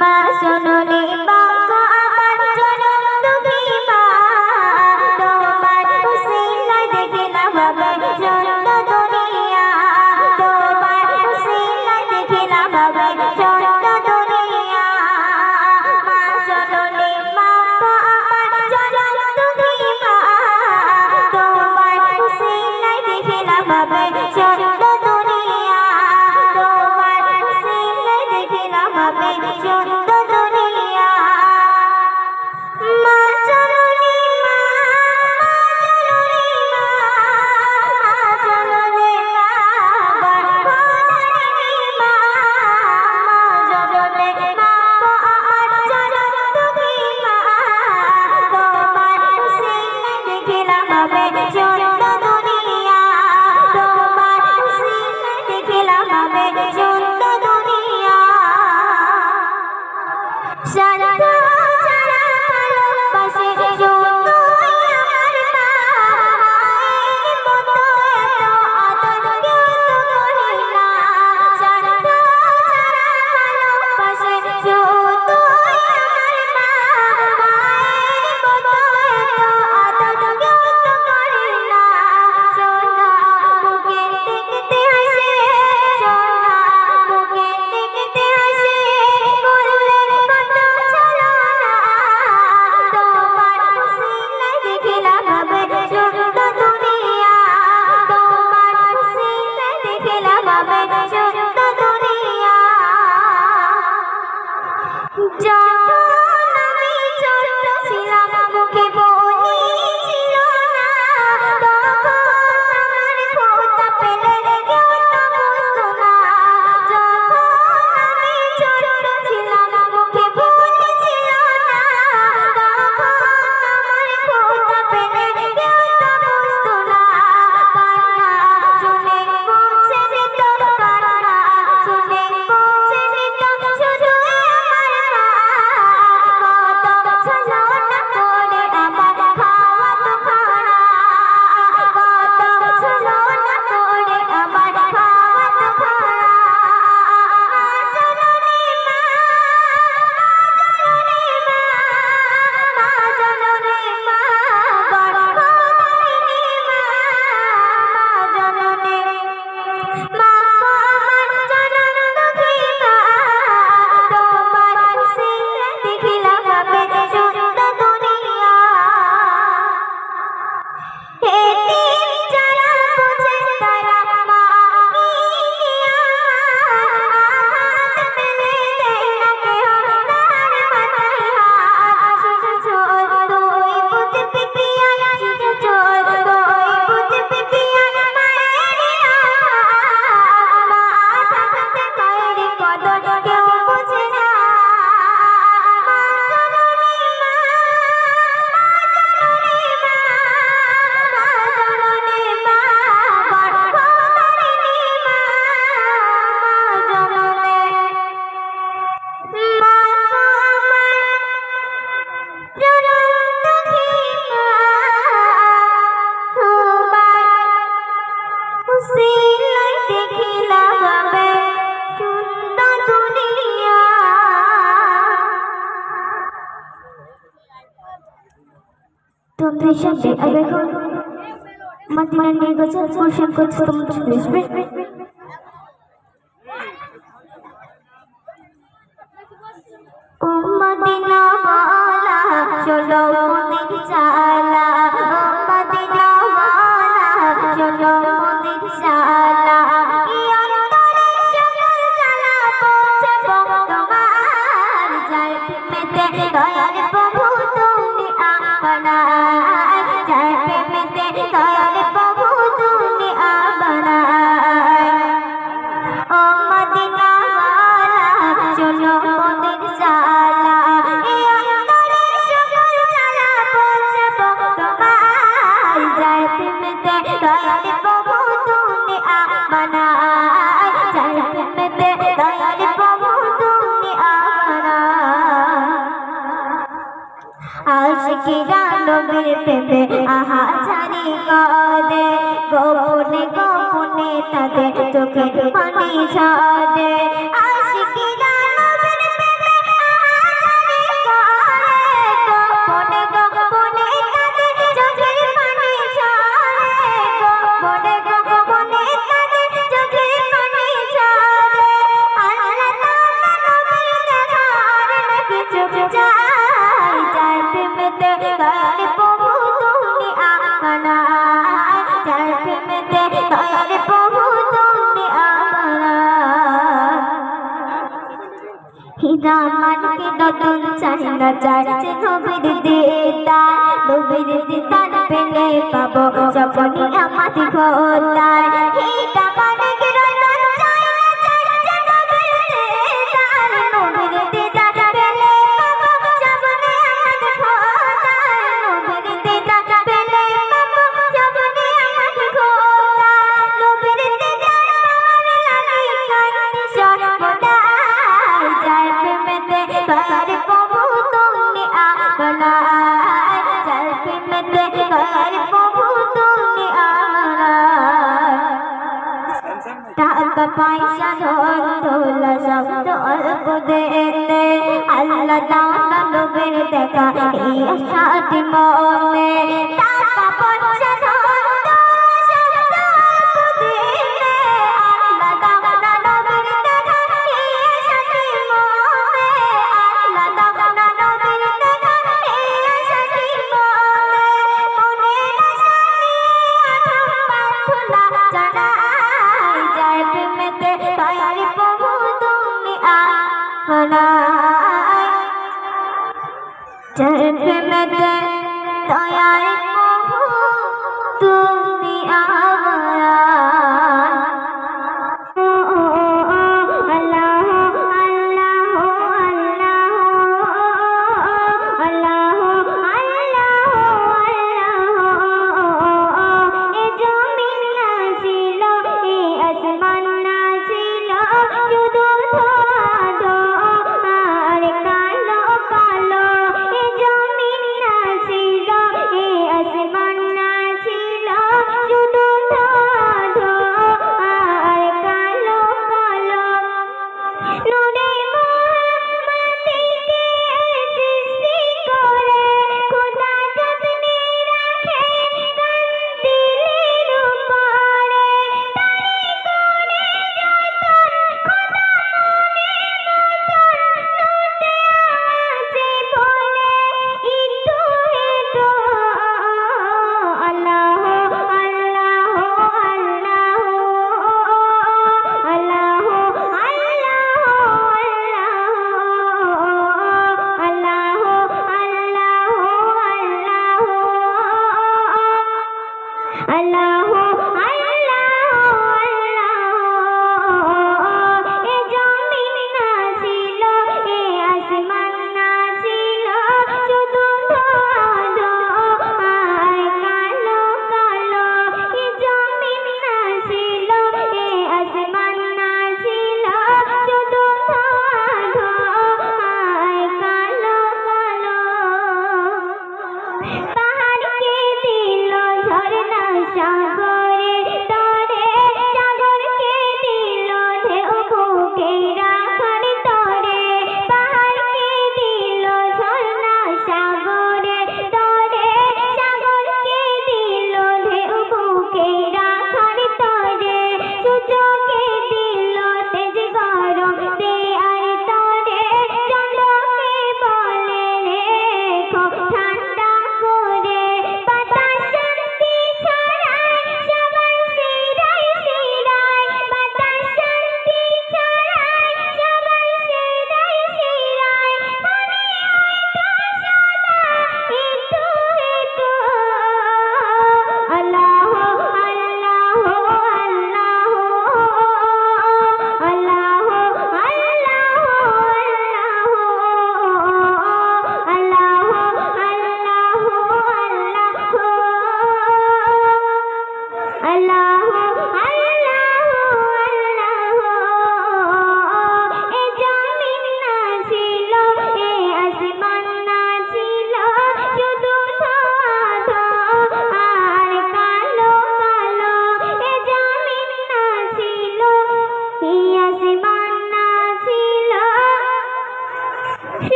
মা শুনুনি বা তুমি সবে আর এখন মাতিনা নিয়ে গেছে পোষণ করছে তোমার বুঝবে? ও মাতিনা বালা চলো মনে চালা। ও মাতিনা বালা চলো পাখিরা নবীর প্রেমে আহা ছাড়ি কাঁদে। গোপনে গোপনে তাদের চোখে পানি ছাড়ে ভাবে প্রভু তুমি আমরা। হৃদয় মানকে নতুন চাই না চাইছে নবীর দেতা, নবীর দেতার পেলে পাবো। সপনি আমার ঘোতায় পয়সা ধন দোলা সব দেখা জন্নতে দয়ায় 想